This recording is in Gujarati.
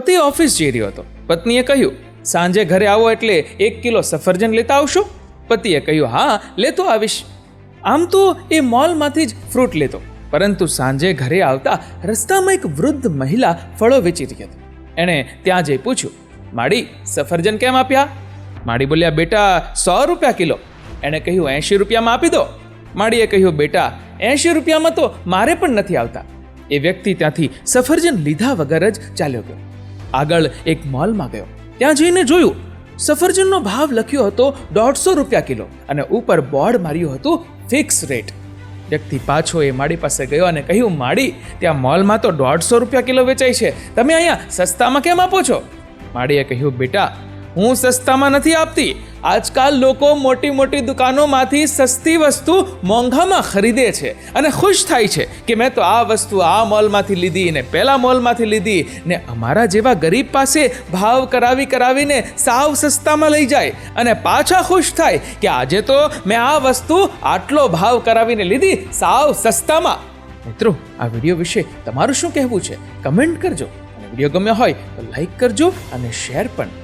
પતિ ઓફિસ જઈ રહ્યો હતો. પત્નીએ કહ્યું, સાંજે ઘરે આવો એટલે એક કિલો સફરજન લેતા આવશો? પતિએ કહ્યું, હા, લેતો આવીશ. આમ તો એ મોલમાંથી જ ફ્રૂટ લેતો, પરંતુ સાંજે ઘરે આવતા રસ્તામાં એક વૃદ્ધ મહિલા ફળો વેચી રહી હતી. એણે ત્યાં જઈ પૂછ્યું, માડી, સફરજન કેમ આપ્યા? માડી બોલ્યા, બેટા, સો રૂપિયા કિલો. એણે કહ્યું, એંશી રૂપિયામાં આપી દો. માડીએ કહ્યું, બેટા, એંશી રૂપિયામાં તો મારે પણ નથી આવતા. એ વ્યક્તિ ત્યાંથી સફરજન લીધા વગર જ ચાલ્યો ગયો. આગળ એક મોલમાં ગયો. ત્યાં જઈને જોયું, સફરજનનો ભાવ લખ્યો હતો દોઢસો રૂપિયા કિલો અને ઉપર બોર્ડ માર્યું હતું ફિક્સ રેટ. વ્યક્તિ પાછો એ માડી પાસે ગયો અને કહ્યું, માડી, ત્યાં મોલમાં તો દોઢસો રૂપિયા કિલો વેચાય છે. તમે અહીંયા સસ્તામાં કેમ આપો છો? માડીએ કહ્યું, બેટા, હું સસ્તામાં નથી આપતી. આજકાલ લોકો મોટી મોટી દુકાનોમાંથી સસ્તી વસ્તુ મોંઘામાં ખરીદે છે અને ખુશ થાય છે કે મેં તો આ વસ્તુ આ મોલમાંથી લીધી ને પેલા મોલમાંથી લીધી ને અમારા જેવા ગરીબ પાસે ભાવ કરાવી કરાવીને સાવ સસ્તામાં લઈ જાય અને પાછા ખુશ થાય કે આજે તો મેં આ વસ્તુ આટલો ભાવ કરાવીને લીધી સાવ સસ્તામાં. મિત્રો, આ વીડિયો વિશે તમારું શું કહેવું છે? કમેન્ટ કરજો. અને વીડિયો ગમ્યો હોય તો લાઈક કરજો અને શેર પણ.